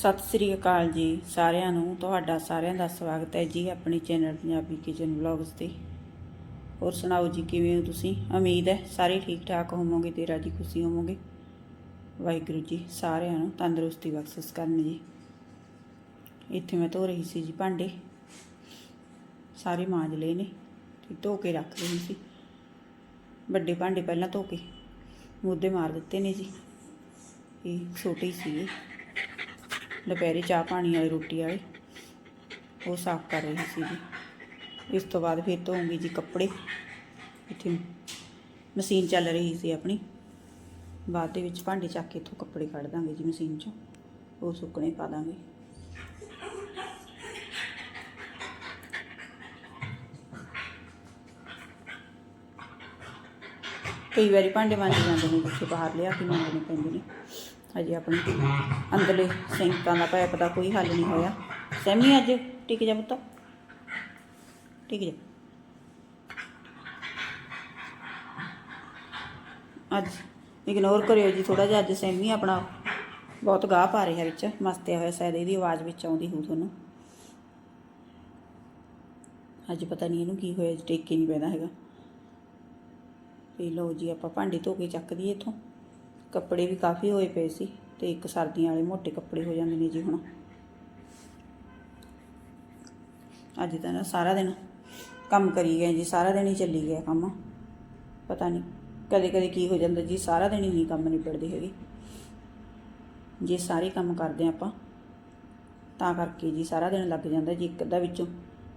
ਸਤਿ ਸ੍ਰੀ ਅਕਾਲ ਜੀ ਸਾਰਿਆਂ ਨੂੰ, ਤੁਹਾਡਾ ਸਾਰਿਆਂ ਦਾ ਸਵਾਗਤ ਹੈ ਜੀ ਆਪਣੇ ਚੈਨਲ ਪੰਜਾਬੀ ਕਿਚਨ ਵਲੌਗਸ ਤੇ। ਹੋਰ ਸੁਣਾਓ ਜੀ, ਕਿਵੇਂ ਹੋ ਤੁਸੀਂ? ਉਮੀਦ ਹੈ ਸਾਰੇ ਠੀਕ ਠਾਕ ਹੋਵੋਗੇ ਤੇ ਰਾਜੀ ਖੁਸ਼ੀ ਹੋਵੋਗੇ। ਵਾਹਿਗੁਰੂ ਜੀ ਸਾਰਿਆਂ ਨੂੰ ਤੰਦਰੁਸਤੀ ਬਖਸ਼ਿਸ਼ ਕਰਨ ਜੀ। ਇੱਥੇ ਮੈਂ ਧੋ ਰਹੀ ਸੀ ਜੀ ਭਾਂਡੇ। ਸਾਰੇ ਮਾਂਜ ਲਏ ਨੇ ਤੇ ਧੋ ਕੇ ਰੱਖ ਰਹੀ ਸੀ। ਵੱਡੇ ਭਾਂਡੇ ਪਹਿਲਾਂ ਧੋ ਕੇ ਮੁੱਦੇ ਮਾਰ ਦਿੱਤੇ ਨੇ ਜੀ। ਇਹ ਛੋਟੇ ਸੀ ਦੁਪਹਿਰੇ ਚਾਹ ਪਾਣੀ ਵਾਲੀ ਰੋਟੀ ਵਾਲੇ ਉਹ ਸਾਫ਼ ਕਰ ਰਹੀ ਸੀ ਜੀ। ਇਸ ਤੋਂ ਬਾਅਦ ਫਿਰ ਧੋਉਂਗੀ ਜੀ ਕੱਪੜੇ। ਇੱਥੇ ਮਸ਼ੀਨ ਚੱਲ ਰਹੀ ਸੀ ਆਪਣੀ। ਬਾਅਦ ਦੇ ਵਿੱਚ ਭਾਂਡੇ ਚੱਕ ਕੇ ਇੱਥੋਂ ਕੱਪੜੇ ਕੱਢ ਦਾਂਗੇ ਜੀ ਮਸ਼ੀਨ 'ਚੋਂ। ਉਹ ਸੁੱਕਣੇ ਪਾ ਦਾਂਗੇ। ਕਈ ਵਾਰੀ ਭਾਂਡੇ ਮਾਂਜੇ ਜਾਂਦੇ ਨੇ ਬੱਚੇ ਬਾਹਰ ਲਿਆ ਕੇ ਮਾਂਜਣੇ ਪੈਂਦੇ ਨੇ। ਅਜੇ ਆਪਣੇ ਅੰਦਰਲੇ ਸਿੰਕਾਂ ਦਾ ਪਾਈਪ ਦਾ ਕੋਈ ਹੱਲ ਨਹੀਂ ਹੋਇਆ। ਸੈਮੀ ਅੱਜ? ਟਿਕ ਜਾ ਪੁੱਤ। ਟਿਕ ਜਾ। ਅੱਜ ਇਗਨੋਰ ਕਰਿਓ ਜੀ ਥੋੜਾ ਜਿਹਾ। ਅੱਜ ਸੈਮੀ ਆਪਣਾ ਬਹੁਤ ਗਾਹ ਪਾ ਰਿਹਾ ਵਿੱਚ। ਮਸਤਿਆ ਹੋਇਆ ਸ਼ਾਇਦ ਇਹਦੀ ਆਵਾਜ਼ ਵਿੱਚ ਆਉਂਦੀ ਹੋਊ ਤੁਹਾਨੂੰ। ਅੱਜ ਪਤਾ ਨਹੀਂ ਇਹਨੂੰ ਕੀ ਹੋਇਆ, ਟੇਕ ਕੇ ਨਹੀਂ ਪੈਂਦਾ ਹੈਗਾ। ਤੇ ਲਓ ਜੀ ਆਪਾਂ ਭਾਂਡੇ ਧੋ ਕੇ ਚੱਕ ਦਈਏ ਇੱਥੋਂ। ਕੱਪੜੇ ਵੀ ਕਾਫੀ ਹੋਏ ਪਏ ਸੀ ਤੇ ਇੱਕ ਸਰਦੀਆਂ ਵਾਲੇ ਮੋਟੇ ਕੱਪੜੇ ਹੋ ਜਾਂਦੇ ਨੇ ਜੀ ਹੁਣ। ਅੱਜ ਤਾਂ ਨਾ ਸਾਰਾ ਦਿਨ ਕੰਮ ਕਰੀ ਗਏ ਜੀ, ਸਾਰਾ ਦਿਨ ਹੀ ਚੱਲੀ ਗਿਆ ਕੰਮ। ਪਤਾ ਨਹੀਂ ਕਦੇ ਕਦੇ ਕੀ ਹੋ ਜਾਂਦਾ ਜੀ, ਸਾਰਾ ਦਿਨ ਹੀ ਨਹੀਂ ਕੰਮ ਨਿਬੜਦੇ ਹੈਗੇ। ਜੇ ਸਾਰੇ ਕੰਮ ਕਰਦੇ ਆਪਾਂ, ਤਾਂ ਕਰਕੇ ਜੀ ਸਾਰਾ ਦਿਨ ਲੱਗ ਜਾਂਦਾ ਜੀ, ਇੱਕ ਅੱਧਾ ਵਿੱਚੋਂ।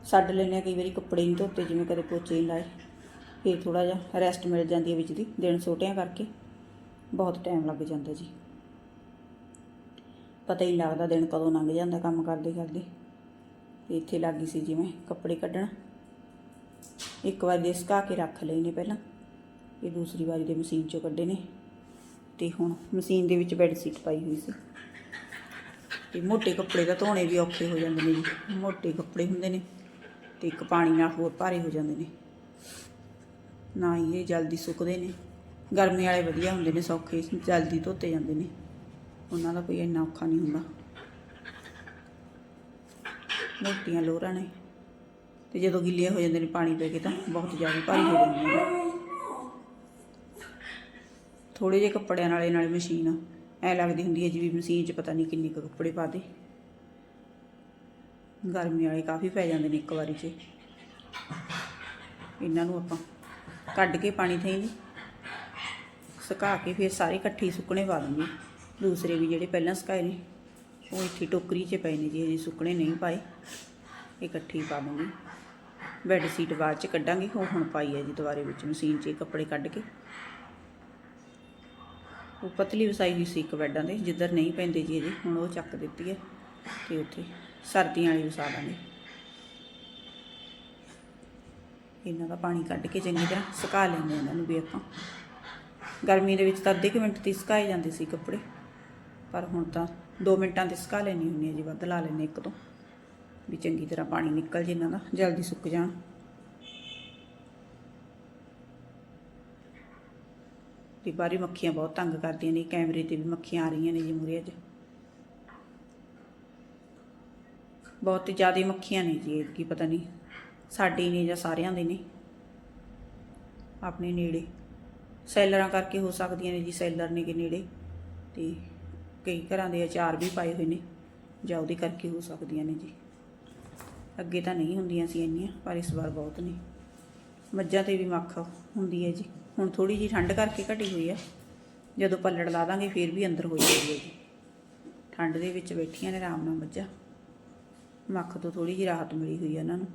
ਛੱਡ ਲੈਂਦੇ ਹਾਂ ਕਈ ਵਾਰੀ ਕੱਪੜੇ ਨਹੀਂ ਧੋਤੇ, ਜਿਵੇਂ ਕਦੇ ਪੋਚੇ ਨਹੀਂ ਲਾਏ, ਫਿਰ ਥੋੜਾ ਜਿਹਾ ਰੈਸਟ ਮਿਲ ਜਾਂਦੀ ਹੈ ਵਿੱਚ ਦੀ, ਦਿਨ ਛੋਟਿਆਂ ਕਰਕੇ। ਬਹੁਤ ਟਾਈਮ ਲੱਗ ਜਾਂਦਾ ਜੀ। ਪਤਾ ਹੀ ਲੱਗਦਾ ਦਿਨ ਕਦੋਂ ਲੰਘ ਜਾਂਦਾ ਕੰਮ ਕਰਦੇ ਕਰਦੇ। ਇੱਥੇ ਲੱਗੀ ਸੀ ਜਿਵੇਂ ਕੱਪੜੇ ਕੱਢਣ। ਇੱਕ ਵਾਰ ਦੇ ਸੁਕਾ ਕੇ ਰੱਖ ਲਏ ਨੇ ਪਹਿਲਾਂ। ਇਹ ਦੂਸਰੀ ਵਾਰੀ ਦੇ ਮਸ਼ੀਨ ਚੋਂ ਕੱਢੇ ਨੇ। ਤੇ ਹੁਣ ਮਸ਼ੀਨ ਦੇ ਵਿੱਚ ਬੈੱਡ ਸੀਟ ਪਾਈ ਹੋਈ ਸੀ। ਤੇ ਮੋਟੇ ਕੱਪੜੇ ਦਾ ਧੋਣੇ ਵੀ ਔਖੇ ਹੋ ਜਾਂਦੇ ਨੇ ਜੀ। ਮੋٹے ਕੱਪੜੇ ਹੁੰਦੇ ਨੇ ਤੇ ਇੱਕ ਪਾਣੀ ਨਾਲ ਹੋਰ ਭਾਰੇ ਹੋ ਜਾਂਦੇ ਨੇ। ਨਾ ਇਹ ਜਲਦੀ ਸੁੱਕਦੇ ਨੇ। ਗਰਮੀ ਵਾਲੇ ਵਧੀਆ ਹੁੰਦੇ ਨੇ, ਸੌਖੇ, ਜਲਦੀ ਧੋਤੇ ਜਾਂਦੇ ਨੇ। ਉਹਨਾਂ ਦਾ ਕੋਈ ਇੰਨਾ ਔਖਾ ਨਹੀਂ ਹੁੰਦਾ। ਮੋਟੀਆਂ ਲੋਰਾਂ ਨੇ। ਤੇ ਜਦੋਂ ਗਿੱਲੀਆਂ ਹੋ ਜਾਂਦੇ ਨੇ ਪਾਣੀ ਪੈ ਕੇ ਤਾਂ ਬਹੁਤ ਜ਼ਿਆਦਾ ਭਾਰੀ ਹੋ ਜਾਂਦੀਆਂ ਨੇ। ਥੋੜੇ ਜਿਹੇ ਕੱਪੜਿਆਂ ਨਾਲੇ ਨਾਲੇ ਮਸ਼ੀਨ ਐ ਲੱਗਦੀ ਹੁੰਦੀ ਹੈ ਜਿਵੇਂ ਮਸ਼ੀਨ 'ਚ ਪਤਾ ਨਹੀਂ ਕਿੰਨੇ ਕੁ ਕੱਪੜੇ ਪਾ ਦੇ। ਗਰਮੀ ਵਾਲੇ ਕਾਫੀ ਪੈ ਜਾਂਦੇ ਨੇ ਇੱਕ ਵਾਰੀ 'ਚ। ਇਹਨਾਂ ਨੂੰ ਆਪਾਂ ਕੱਢ ਕੇ ਪਾਣੀ ਥਈ ਨਹੀਂ ਸੁਕਾ ਕੇ ਫਿਰ ਸਾਰੇ ਇਕੱਠੇ ਸੁੱਕਣੇ ਪਾ ਦੂੰਗੀ ਦੂਸਰੇ ਵੀ ਜਿਹੜੇ ਪਹਿਲਾਂ ਸੁਕਾਏ ਨੇ, ਉਹ ਇੱਥੇ ਟੋਕਰੀ 'ਚ ਪਏ ਨੇ, ਜੀ ਹਜੇ ਸੁੱਕਣੇ ਨਹੀਂ ਪਾਏ ਇਹ ਇਕੱਠੇ ਹੀ ਪਾ ਦੂੰਗੀ ਬੈੱਡ ਸ਼ੀਟ ਬਾਅਦ 'ਚ ਕੱਢਾਂਗੇ, ਉਹ ਹੁਣ ਪਾਈ ਹੈ ਜੀ ਦੁਬਾਰੇ ਵਿੱਚ ਮਸ਼ੀਨ 'ਚ ਕੱਪੜੇ ਕੱਢ ਕੇ। ਉਹ ਪਤਲੀ ਵਸਾਈ ਹੋਈ ਸੀ ਇੱਕ ਬੈੱਡਾਂ ਦੇ, ਜਿੱਧਰ ਨਹੀਂ ਪੈਂਦੇ ਜੀ ਹਜੇ, ਹੁਣ ਉਹ ਚੱਕ ਦਿੱਤੀ ਹੈ ਤੇ ਉੱਥੇ ਸਰਦੀਆਂ ਵਾਲੀ ਵਸਾ ਦਾਂਗੇ। ਇਹਨਾਂ ਦਾ ਪਾਣੀ ਕੱਢ ਕੇ ਚੰਗੀ ਤਰ੍ਹਾਂ ਸੁਕਾ ਲੈਂਦੇ ਇਹਨਾਂ ਨੂੰ ਵੀ ਆਪਾਂ। ਗਰਮੀ ਦੇ ਵਿੱਚ ਤਾਂ ਅੱਧੇ ਕੁ ਮਿੰਟ ਤੇ ਸੁਕਾਏ ਜਾਂਦੇ ਸੀ ਕੱਪੜੇ। ਪਰ ਹੁਣ ਤਾਂ 2 ਮਿੰਟਾਂ ਤੇ ਸੁਕਾ ਲੈਣੀ ਹੁੰਦੀ ਹੈ ਜੀ, ਵੱਧ ਲਾ ਲੈਣੇ ਇੱਕ ਤੋਂ। ਵੀ ਚੰਗੀ ਤਰ੍ਹਾਂ ਪਾਣੀ ਨਿਕਲ ਜੇ ਇਹਨਾਂ ਦਾ, ਜਲਦੀ ਸੁੱਕ ਜਾਣ। ਤੇ ਬਾਰੀ ਮੱਖੀਆਂ ਬਹੁਤ ਤੰਗ ਕਰਦੀਆਂ ਨੇ, ਕੈਮਰੇ ਤੇ ਵੀ ਮੱਖੀਆਂ ਆ ਰਹੀਆਂ ਨੇ ਜੀ ਮੂਰੇ ਅੱਜ। ਬਹੁਤ ਜ਼ਿਆਦਾ ਮੱਖੀਆਂ ਨੇ ਜੀ ਕੀ ਪਤਾ ਨਹੀਂ। ਸਾਡੇ ਨੇ ਜਾਂ ਸਾਰਿਆਂ ਦੇ ਨੇ। ਆਪਣੇ ਨੇੜੇ। ਸੈਲਰਾਂ ਕਰਕੇ ਹੋ ਸਕਦੀਆਂ ਨੇ ਜੀ, ਸੈਲਰ ਨੇ ਕਿ ਨੇੜੇ। ਤੇ ਕਈ ਘਰਾਂ ਦੇ ਅਚਾਰ ਵੀ ਪਾਏ ਹੋਏ ਨੇ, ਜਾਂ ਉਹਦੇ ਕਰਕੇ ਹੋ ਸਕਦੀਆਂ ਨੇ ਜੀ। ਅੱਗੇ ਤਾਂ ਨਹੀਂ ਹੁੰਦੀਆਂ ਸੀ ਇੰਨੀਆਂ, ਪਰ ਇਸ ਵਾਰ ਬਹੁਤ ਨੇ। ਮੱਝਾਂ ਤੇ ਵੀ ਮੱਖ ਹੁੰਦੀ ਹੈ ਜੀ। ਹੁਣ ਥੋੜੀ ਜੀ ਠੰਡ ਕਰਕੇ ਘਟੀ ਹੋਈ ਹੈ ਜਦੋਂ ਪੱਲੜ ਲਾ ਦਾਂਗੇ, ਫਿਰ ਵੀ ਅੰਦਰ ਹੋ ਜਾਂਦੀ ਜੀ। ਠੰਡ ਦੇ ਵਿੱਚ ਬੈਠੀਆਂ ਨੇ ਆਰਾਮ ਨਾਲ ਮੱਝਾਂ। ਮੱਖ ਤੋਂ ਥੋੜੀ ਜਿਹੀ ਰਾਹਤ ਮਿਲੀ ਹੋਈ ਹੈ ਇਹਨਾਂ ਨੂੰ।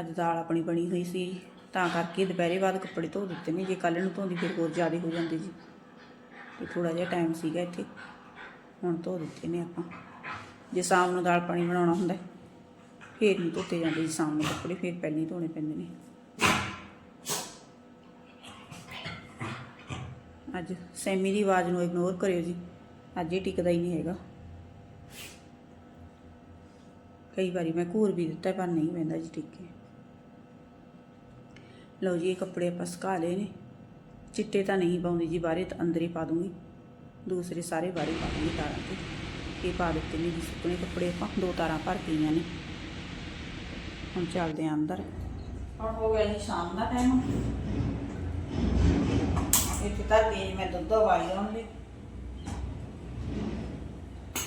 ਅੱਜ ਦਾਲ ਆਪਣੀ ਬਣੀ ਹੋਈ ਸੀ, ਤਾਂ ਕਰਕੇ ਦੁਪਹਿਰੇ ਬਾਅਦ ਕੱਪੜੇ ਧੋ ਦਿੱਤੇ ਨੇ, ਜੇ ਕੱਲ ਨੂੰ ਧੋਂਦੀ ਫਿਰ ਹੋਰ ਜ਼ਿਆਦਾ ਹੋ ਜਾਂਦੇ ਜੀ। ਤੇ ਥੋੜਾ ਜਿਹਾ ਟਾਈਮ ਸੀਗਾ ਇੱਥੇ, ਹੁਣ ਧੋ ਦਿੱਤੇ ਨੇ ਆਪਾਂ। ਜੇ ਸ਼ਾਮ ਨੂੰ ਦਾਲ ਪਾਣੀ ਬਣਾਉਣਾ ਹੁੰਦਾ, ਫੇਰ ਨਹੀਂ ਧੋਤੇ ਜਾਂਦੇ ਜੀ, ਸ਼ਾਮ ਨੂੰ ਕੱਪੜੇ ਫੇਰ ਪਹਿਲਾਂ ਹੀ ਧੋਣੇ ਪੈਂਦੇ ਨੇ। ਅੱਜ ਸੈਮੀ ਦੀ ਆਵਾਜ਼ ਨੂੰ ਇਗਨੋਰ ਕਰਿਓ ਜੀ, ਅੱਜ ਇਹ ਟਿਕਦਾ ਹੀ ਨਹੀਂ ਹੈਗਾ। ਕਈ ਵਾਰੀ ਮੈਂ ਘੂਰ ਵੀ ਦਿੱਤਾ ਪਰ ਨਹੀਂ ਪੈਂਦਾ ਜੀ ਟਿੱਕੇ। ਲਓ ਜੀ, ਇਹ ਕੱਪੜੇ ਆਪਾਂ ਸੁਕਾ ਲਏ ਨੇ। ਚਿੱਟੇ ਤਾਂ ਨਹੀਂ ਪਾਉਂਦੀ ਜੀ, ਬਾਹਰੇ ਤਾਂ ਅੰਦਰ ਹੀ ਪਾ ਦੂੰਗੀ। ਦੂਸਰੇ ਸਾਰੇ ਬਾਰੀ ਪਾ ਦਿੰਦੇ ਤਾਰਾਂ ਤੇ। ਇਹ ਪਾ ਦਿੱਤੇ ਨੇ ਜੀ ਸੁੱਕਣੇ ਕੱਪੜੇ ਆਪਾਂ, ਦੋ ਤਾਰਾਂ ਭਰ ਗਈਆਂ ਨੇ। ਹੁਣ ਚੱਲਦੇ ਆਂ ਅੰਦਰ। ਹੁਣ ਹੋ ਗਿਆ ਜੀ ਸ਼ਾਮ ਦਾ ਟਾਈਮ ਇੱਥੇ ਤਾਂ ਤੇਜ ਮੈਂ ਦੁੱਧ ਉਬਾਲੀ ਉਹਨਾਂ ਲਈ।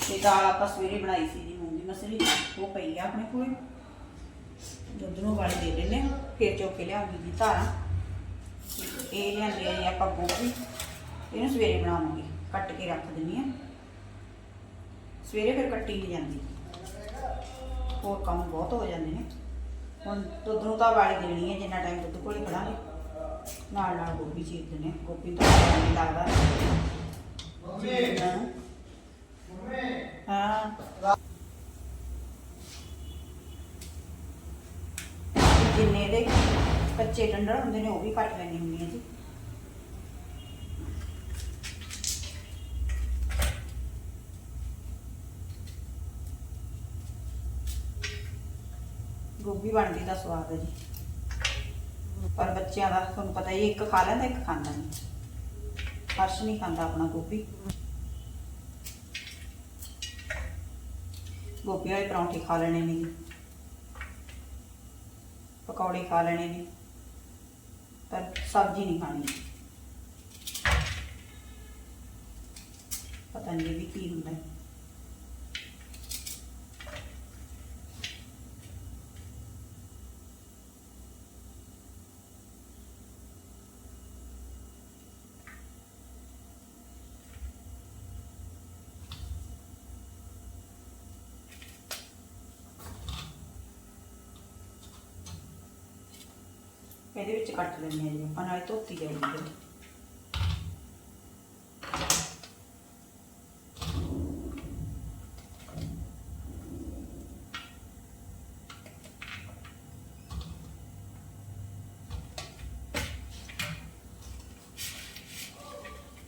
ਤੇ ਦਾਲ ਆਪਾਂ ਸਵੇਰੇ ਬਣਾਈ ਸੀ ਜੀ ਮੂੰਗੀ ਮਸਰੀ। ਉਹ ਪਈ ਆ ਆਪਣੇ ਕੋਲ। ਦੁੱਧ ਨੂੰ ਉਬਾਲੀ ਦੇ ਦਿੰਦੇ ਹਾਂ ਫਿਰ ਚੁੱਕ ਕੇ ਲਿਆਉਂਗੀ ਜੀ ਧਾਰਾਂ। ਇਹ ਲਿਆਂਦੇ ਆ ਆਪਾਂ ਗੋਭੀ ਇਹਨੂੰ ਸਵੇਰੇ ਬਣਾਵਾਂਗੇ ਕੱਟ ਕੇ ਰੱਖ ਦਿੰਨੀ ਆ ਸਵੇਰੇ ਫਿਰ ਕੱਟੀ ਨਹੀਂ ਜਾਂਦੀ। ਹੋਰ ਕੰਮ ਬਹੁਤ ਹੋ ਜਾਂਦੇ ਨੇ। ਹੁਣ ਦੁੱਧ ਨੂੰ ਤਾਂ ਵਾਲੀ ਦੇਣੀ ਹੈ ਜਿੰਨਾ ਟਾਈਮ ਦੁੱਧ ਕੋਲੇ ਖੜਾਂਗੇ। ਨਾਲ ਨਾਲ ਗੋਭੀ ਚੀਰ ਹਾਂ। ਗੋਭੀ ਤੋਂ ਨਹੀਂ ਲੱਗਦਾ। ਹਾਂ। ਹਾਂ। ਜਿੰਨੇ ਕੱਚੇ ਟੰਡਰ ਹੁੰਦੇ ਨੇ, ਉਹ ਵੀ ਕੱਟ ਲੈਣੀ ਹੁੰਦੀ ਹੈ ਜੀ। ਗੋਭੀ ਬਣਦੀ ਦਾ ਸਵਾਦ ਹੈ ਜੀ। ਪਰ ਬੱਚਿਆਂ ਦਾ, ਤੁਹਾਨੂੰ ਪਤਾ ਹੀ ਇੱਕ ਖਾ ਲੈਂਦਾ, ਇੱਕ ਖਾਂਦਾ ਨਹੀਂ। ਹਰਸ਼ ਨਹੀਂ ਖਾਂਦਾ ਆਪਣਾ ਗੋਭੀ। ਗੋਭੀ ਵਾਲੇ ਪਰੌਂਠੇ ਖਾ ਲੈਣੇ ਨੇ ਜੀ। ਪਕੌੜੇ ਖਾ ਲੈਣੇ ਨੇ। ਪਰ ਸਬਜ਼ੀ ਨਹੀਂ ਖਾਣੀ। ਪਤਾ ਨਹੀਂ ਵੀ ਕੀ ਹੁੰਦਾ। ਹੈ ਇਹਦੇ ਵਿੱਚ ਕੱਟ ਲੈਂਦੇ ਹਾਂ ਜੀ ਆਪਾਂ, ਨਾਲੇ ਧੋਤੀ ਜਾਊਗੀ ਫਿਰ।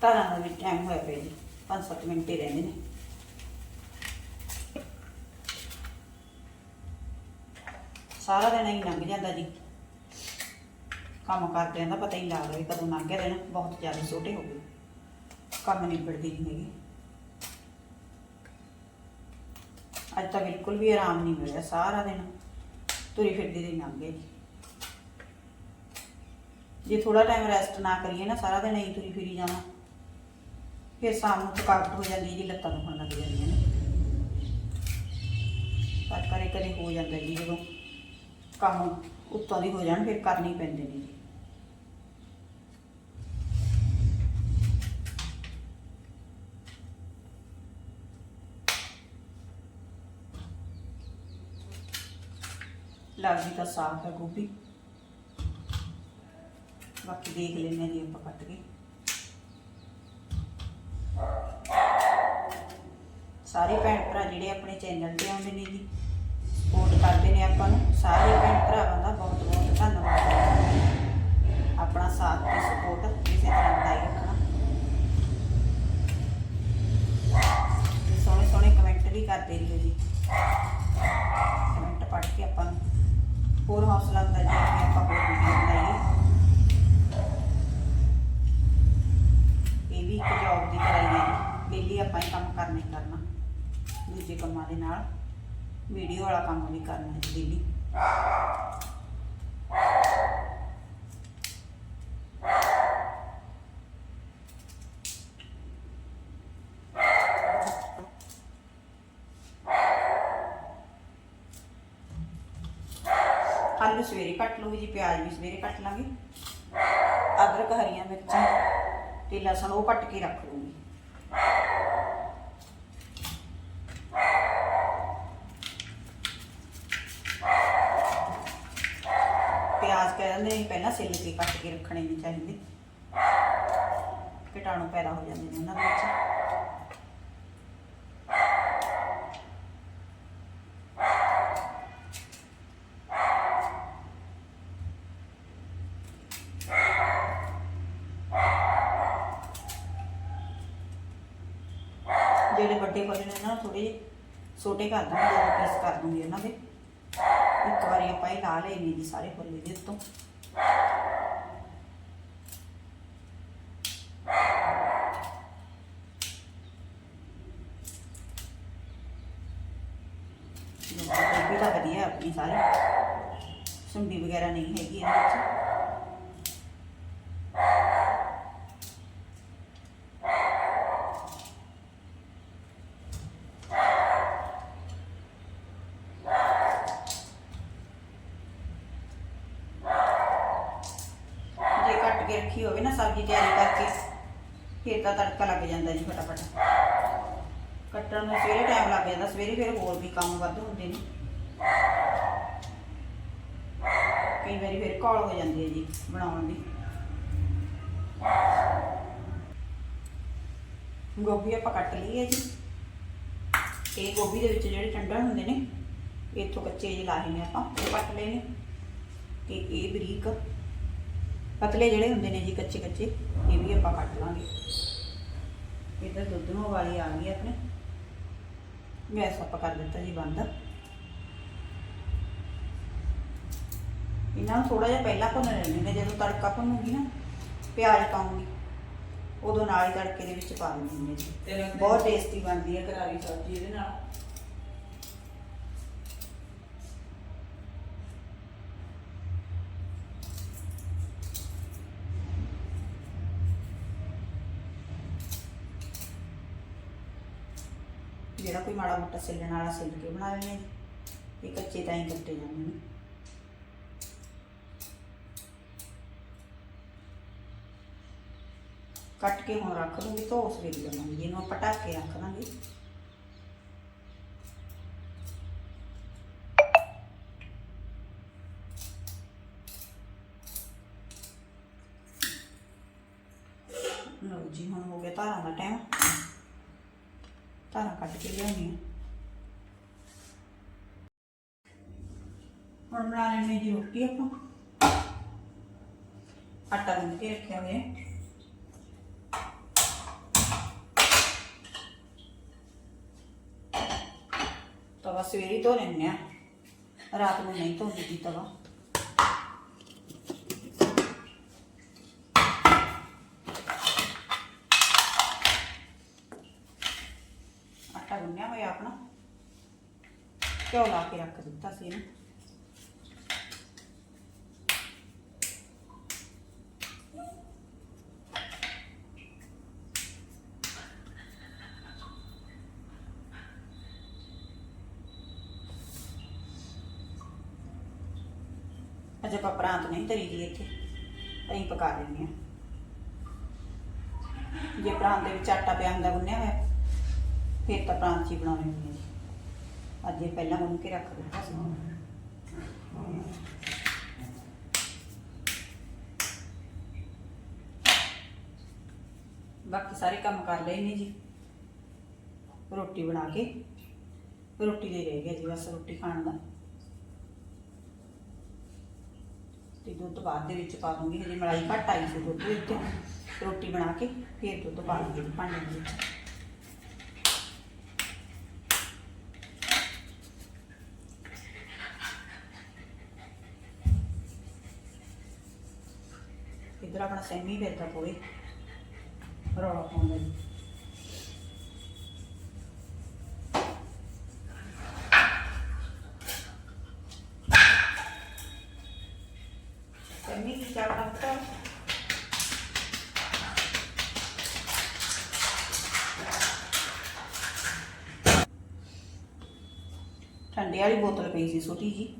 ਤਾਰਾਂ ਦਾ ਵੀ ਟਾਈਮ ਹੋਇਆ ਪਿਆ ਜੀ 5-7 ਮਿੰਟ ਹੀ ਰਹਿੰਦੇ ਨੇ। ਸਾਰਾ ਦਿਨ ਹੀ ਲੰਘ ਜਾਂਦਾ ਜੀ। ਕੰਮ ਕਰਦਿਆਂ ਦਾ ਪਤਾ ਹੀ ਨਹੀਂ ਲੱਗਦਾ ਵੀ ਕਦੋਂ ਲੰਘ ਗਿਆ ਦਿਨ ਬਹੁਤ ਜ਼ਿਆਦਾ ਛੋਟੇ ਹੋ ਗਏ। ਕੰਮ ਨਿਬੜਦੇ ਨਹੀਂ ਹੈਗੇ। ਅੱਜ ਤਾਂ ਬਿਲਕੁਲ ਵੀ ਆਰਾਮ ਨਹੀਂ ਮਿਲਿਆ ਸਾਰਾ ਦਿਨ। ਤੁਰੀ ਫਿਰਦੀ ਦੀ ਲੰਘ ਗਿਆ ਜੇ ਥੋੜਾ ਟਾਈਮ ਰੈਸਟ ਨਾ ਕਰੀਏ ਨਾ, ਸਾਰਾ ਦਿਨ ਇਹੀ ਤੁਰੀ ਫਿਰੀ ਜਾਣਾ ਫਿਰ ਸ਼ਾਮ ਨੂੰ ਥਕਾਵਟ ਹੋ ਜਾਂਦੀ ਜੀ ਲੱਤਾਂ ਦੁਖਣ ਲੱਗ ਜਾਂਦੀਆਂ ਨੇ। ਪਰ ਕਰੇ ਕਦੇ ਹੋ ਜਾਂਦਾ ਜੀ ਜਦੋਂ ਕੰਮ ਉੱਤੋਂ ਦੀ ਹੋ ਜਾਣ, ਫਿਰ ਕਰਨੀ ਪੈਂਦੇ ਨੇ ਜੀ। ਲੱਗਦੀ ਤਾਂ ਸਾਫ਼ ਹੈ ਗੋਭੀ। ਬਾਕੀ ਦੇਖ ਲੈਂਦੇ ਹਾਂ ਜੀ ਆਪਾਂ ਕੱਟ ਕੇ। ਸਾਰੇ ਭੈਣ ਭਰਾ ਜਿਹੜੇ ਆਪਣੇ ਚੈਨਲ ਤੇ ਆਉਂਦੇ ਨੇ ਜੀ ਸਪੋਰਟ ਕਰਦੇ ਨੇ ਆਪਾਂ ਨੂੰ ਸਾਰੇ ਭੈਣ ਭਰਾਵਾਂ ਦਾ ਬਹੁਤ ਬਹੁਤ ਧੰਨਵਾਦ ਆਪਣਾ ਸਾਥ ਤੇ ਸਪੋਰਟ ਇਸੇ ਤਰ੍ਹਾਂ ਬਣਾਈ ਰੱਖਣਾ ਤੇ ਸੋਹਣੇ ਸੋਹਣੇ ਕਮੈਂਟ ਵੀ ਕਰਦੇ ਰਹੋ ਜੀ। ਕਮੈਂਟ ਪੜ੍ਹ ਕੇ ਆਪਾਂ ਨੂੰ ਹੋਰ ਹੌਸਲਾ ਹੁੰਦਾ ਜੀ ਕਿ ਆਪਾਂ ਹੋਰ ਵੀਡੀਓ ਬਣਾਈਏ। ਇਹ ਵੀ ਇੱਕ ਜੌਬ ਦੀ ਤਰ੍ਹਾਂ ਹੀ ਹੈ ਜੀ। ਡੇਲੀ ਆਪਾਂ ਇਹ ਕੰਮ ਕਰਨੇ ਕਰਨਾ। ਦੂਜੇ ਕੰਮਾਂ ਦੇ ਨਾਲ ਵੀਡੀਓ ਵਾਲਾ ਕੰਮ ਵੀ ਕਰਨਾ ਹੈ ਡੇਲੀ ਸਵੇਰੇ ਜੀ, ਪਿਆਜ਼ ਵੀ ਸਵੇਰੇ ਕੱਟ ਲਾਂਗੇ। ਅਦਰਕ, ਹਰੀਆਂ ਮਿਰਚਾਂ ਤੇ ਲਸਣ ਉਹ ਕੱਟ ਕੇ ਰੱਖ ਲੂੰਗੀ। ਪਿਆਜ਼ ਕਹਿੰਦੇ ਪਹਿਲਾਂ ਸਿੱਲ ਕੇ ਕੱਟ ਕੇ ਰੱਖਣੇ ਨਹੀਂ ਚਾਹੀਦੇ। ਕੀਟਾਣੂ ਪੈਦਾ ਹੋ ਜਾਂਦੇ ਨੇ ਉਹਨਾਂ ਦੇ ਵਿੱਚ। ਜਿਹੜੇ ਵੱਡੇ ਫੁੱਲ ਨੇ ਨਾ ਥੋੜੇ ਛੋਟੇ ਕਰ ਦਾਂਗੇ ਦੋ ਪੀਸ ਕਰ ਦੂੰਗੀ ਇਹਨਾਂ ਦੇ। ਇੱਕ ਵਾਰੀ ਆਪਾਂ ਇਹ ਲਾ ਲਏ ਜੀ ਸਾਰੇ ਫੁੱਲ ਦੇ ਉੱਤੋਂ ਸਬਜ਼ੀ ਸਾਰੀ ਸੁੰਡੀ ਵਗੈਰਾ ਨਹੀਂ ਹੈਗੀ ਇਹਦੇ ਵਿੱਚ ਜੇ ਕੱਟ ਕੇ ਰੱਖੀ ਹੋਵੇ ਨਾ, ਸਬਜ਼ੀ ਤਿਆਰੀ ਕਰਕੇ, ਫਿਰ ਤਾਂ ਤੜਕਾ ਲੱਗ ਜਾਂਦਾ ਜੀ ਫਟਾਫਟ। ਕੱਟਣ ਨੂੰ ਸਵੇਰੇ ਟਾਈਮ ਲੱਗ ਜਾਂਦਾ, ਸਵੇਰੇ ਫਿਰ ਹੋਰ ਵੀ ਕੰਮ ਵੱਧ ਹੁੰਦੇ ਨੇ। ਕਈ ਵਾਰੀ ਫਿਰ ਕਾਲ ਹੋ ਜਾਂਦੀ ਹੈ ਜੀ ਬਣਾਉਣ ਦੀ। ਗੋਭੀ ਆਪਾਂ ਕੱਟ ਲਈ ਹੈ ਜੀ। ਇਹ ਗੋਭੀ ਦੇ ਵਿੱਚ ਜਿਹੜੇ ਟੰਡਲ ਹੁੰਦੇ ਨੇ, ਇੱਥੋਂ ਕੱਚੇ ਜਿਹੇ ਲਾਏ ਨੇ ਆਪਾਂ ਉਹ ਕੱਟ ਲਏ ਨੇ ਤੇ ਇਹ ਬਰੀਕ ਪਤਲੇ ਜਿਹੜੇ ਹੁੰਦੇ ਨੇ ਜੀ ਕੱਚੇ ਕੱਚੇ ਇਹ ਵੀ ਆਪਾਂ ਕੱਟ ਲਾਂਗੇ। ਇੱਧਰ ਦੁੱਧ ਨੂੰ ਵਾਲੀ ਆ ਗਈ ਆਪਣੇ। ਗੈਸ ਆਪਾਂ ਕਰ ਦਿੱਤਾ ਜੀ ਬੰਦ। ਇਹਨਾਂ ਨੂੰ ਥੋੜਾ ਜਿਹਾ ਪਹਿਲਾਂ ਭੁੰਨ ਲੈਣੇ ਨੇ ਜਦੋਂ ਤੜਕਾ ਭੁੰਨੂਗੀ ਨਾ ਪਿਆਜ਼ ਪਾਉਂਗੀ। ਉਦੋਂ ਨਾਲ ਹੀ ਤੜਕੇ ਦੇ ਵਿੱਚ ਪਾ ਦਿੰਦੀ ਤੇਰਾ ਬਹੁਤ ਟੇਸਟੀ ਬਣਦੀ ਹੈ ਕਰਾਰੀ ਸਬਜ਼ੀ ਇਹਦੇ ਨਾਲ ਜਿਹੜਾ ਕੋਈ ਮਾੜਾ ਸਿੱਲਣ ਵਾਲਾ ਸਿਲ ਕੇ ਬਣਾ ਲੈਣੇ ਆ। ਇਹ ਕੱਚੇ ਤਾਂ ਹੀ ਕੱਟੇ ਜਾਂਦੇ ਨੇ। ਕੱਟ ਕੇ ਹੁਣ ਰੱਖ ਦੂੰਗੀ ਧੋ ਸਵੇਰ ਜਾਵਾਂਗੀ ਇਹਨੂੰ ਆਪਾਂ ਢੱਕ ਕੇ ਰੱਖ ਦਾਂਗੇ ਲਓ ਜੀ ਹੁਣ ਹੋ ਗਿਆ ਧਾਰਾਂ ਦਾ ਟਾਈਮ ਧਾਰਾਂ ਕੱਟ ਕੇ ਲਿਆਉਣੀ ਆ ਹੁਣ ਬਣਾ ਲੈਣੀ ਜੀ ਰੋਟੀ ਆਪਾਂ। ਆਟਾ ਗੁੰਨ ਕੇ ਰੱਖਿਆ ਹੋਇਆ ਤਵਾ ਸਵੇਰੇ ਧੋ ਲੈਂਦੇ ਆ ਰਾਤ ਨੂੰ ਨਹੀਂ ਧੋਂਦੀ ਜੀ ਤਵਾ। ਆਟਾ ਗੁੰਨਿਆ ਹੋਇਆ ਆਪਣਾ। ਘਿਓ ਲਾ ਕੇ ਰੱਖ ਦਿੱਤਾ ਸੀ ਇਹਨੂੰ। ਅਜੇ ਆਪਾਂ ਪ੍ਰਾਂਤ ਨਹੀਂ ਧਰੀ ਦੀ ਇੱਥੇ। ਅਸੀਂ ਪਕਾ ਲੈਂਦੇ ਹਾਂ। ਜੇ ਪ੍ਰਾਂਤ ਦੇ ਵਿੱਚ ਆਟਾ ਪਿਆ ਹੁੰਦਾ, ਗੁੰਨਿਆ ਹੋਇਆ, ਫਿਰ ਤਾਂ ਪ੍ਰਾਂਤ 'ਚ ਹੀ ਬਣਾਉਣੇ ਹੁੰਦੇ ਜੀ। ਅੱਜ ਇਹ ਪਹਿਲਾਂ ਗੁੰਨ ਕੇ ਰੱਖ ਦਿੱਤਾ ਸੀ ਬਾਕੀ ਸਾਰੇ ਕੰਮ ਕਰ ਲਏ ਨੇ ਜੀ। ਰੋਟੀ ਬਣਾ ਕੇ, ਰੋਟੀ ਦੇ ਰਹਿ ਗਿਆ ਜੀ ਬਸ ਰੋਟੀ ਖਾਣ ਦਾ। ਤੇ ਦੁੱਧ ਬਾਅਦ ਦੇ ਵਿੱਚ ਪਾ ਦੂੰਗੀ, ਹਜੇ ਮਲਾਈ ਘੱਟ ਆਈ ਸੀ ਦੁੱਧ ਦੇ ਰੋਟੀ ਬਣਾ ਕੇ ਫਿਰ ਦੁੱਧ ਪਾ ਦੂੰਗੀ ਭਾਂਡੇ ਦੇ ਵਿੱਚ। ਇੱਧਰ ਆਪਣਾ ਸੈਮੀ ਫਿਰਦਾ ਪੋਏ, ਰੌਲਾ ਪਾਉਂਦਾ ਜੀ ਸੈਮੀ ਕੀ ਚਾਹ ਬਣਾਤਾ ਠੰਡੇ ਵਾਲੀ ਬੋਤਲ ਪਈ ਸੀ ਛੋਟੀ ਜੀ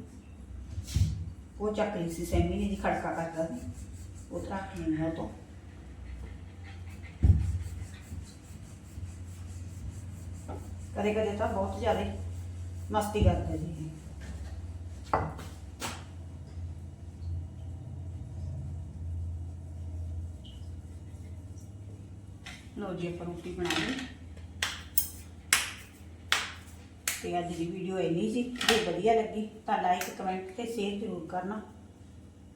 ਉਹ ਚੱਕ ਲਈ ਸੀ ਸੈਮੀ ਨੇ ਜੀ ਖੜਕਾ ਕਰਦਾ ਸੀ ਉਹ ਤਾਂ ਰੱਖ ਲੈਣਾ ਉਹ ਤੋਂ ਕਦੇ ਕਦੇ ਤਾਂ ਬਹੁਤ ਜ਼ਿਆਦਾ ਮਸਤੀ ਕਰਦਾ ਜੀ ਲਓ ਜੀ, ਆਪਾਂ ਰੋਟੀ ਬਣਾ ਲਈ। ਤੇ ਅੱਜ ਦੀ ਵੀਡੀਓ ਇੰਨੀ ਸੀ ਜੇ ਵਧੀਆ ਲੱਗੀ। ਤਾਂ ਲਾਈਕ ਕਮੈਂਟ ਤੇ ਸ਼ੇਅਰ ਜ਼ਰੂਰ ਕਰਨਾ।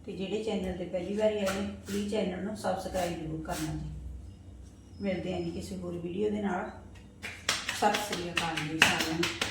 ਤੇ ਜਿਹੜੇ ਚੈਨਲ ਤੇ ਪਹਿਲੀ ਵਾਰੀ ਆਏ ਨੇ ਪਲੀਜ਼ ਚੈਨਲ ਨੂੰ ਸਬਸਕ੍ਰਾਈਬ ਜ਼ਰੂਰ ਕਰਨਾ ਜੀ। ਮਿਲਦੇ ਹਾਂ ਜੀ ਕਿਸੇ ਹੋਰ ਵੀਡੀਓ ਦੇ ਨਾਲ। ਸਤਿ ਸ੍ਰੀ ਅਕਾਲ ਜੀ ਸਾਰਿਆਂ ਨੂੰ।